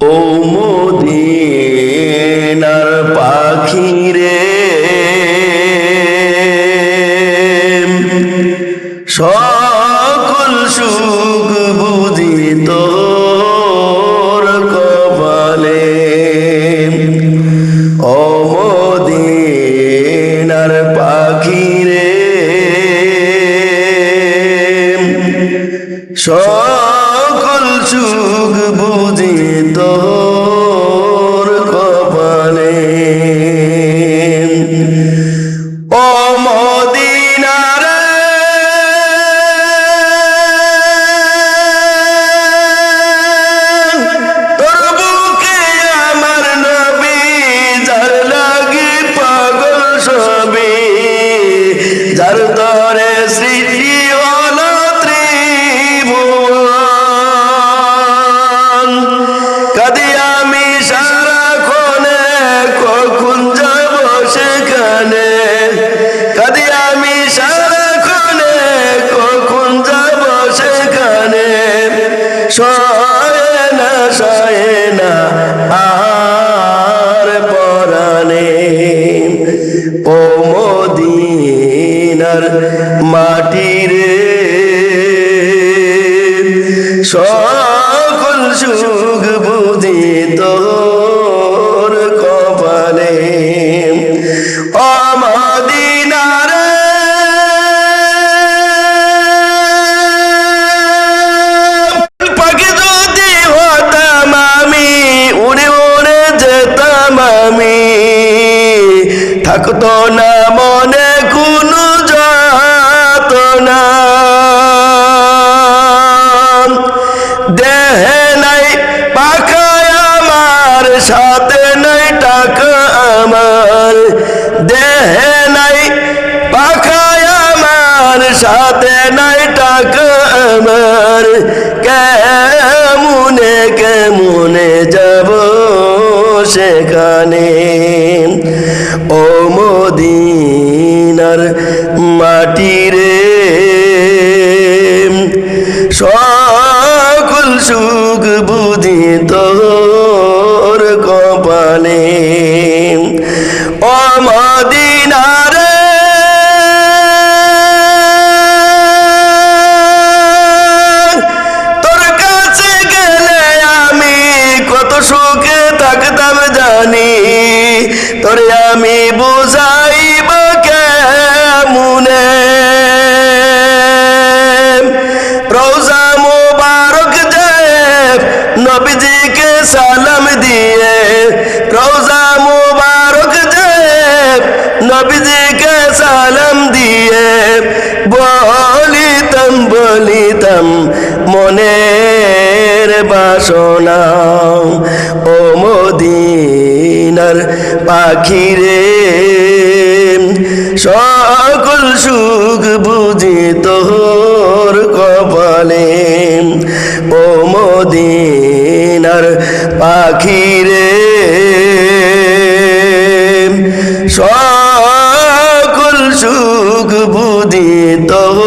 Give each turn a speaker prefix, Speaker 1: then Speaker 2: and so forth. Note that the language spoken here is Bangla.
Speaker 1: ও মদিনার পাখি রে সকল সুখ বুঝি তোর কপালে। ও মদিনার পাখি রে সকল ও মাটির সকল সুখ পাখায় আমার সাথে নাই টাকা আমার দেহে নাই। পাখায় আমার সাথে নাই টাকা আমার কেমনে কেমনে যাব সেখানে? ও মদিনার মাটিরে সকল সুখ বুঝি তোর কপালে। তোর কাছে আমি কত তোরে আমি বুঝাইব নবীজিকে সালাম দিয়ে বলিতাম বলিতাম, মনের বাসনা। ও পাখিরে, সকল সুখ বুঝি তোর কপালে। ও মদিনার পাখিরে, সব বুঝি তহ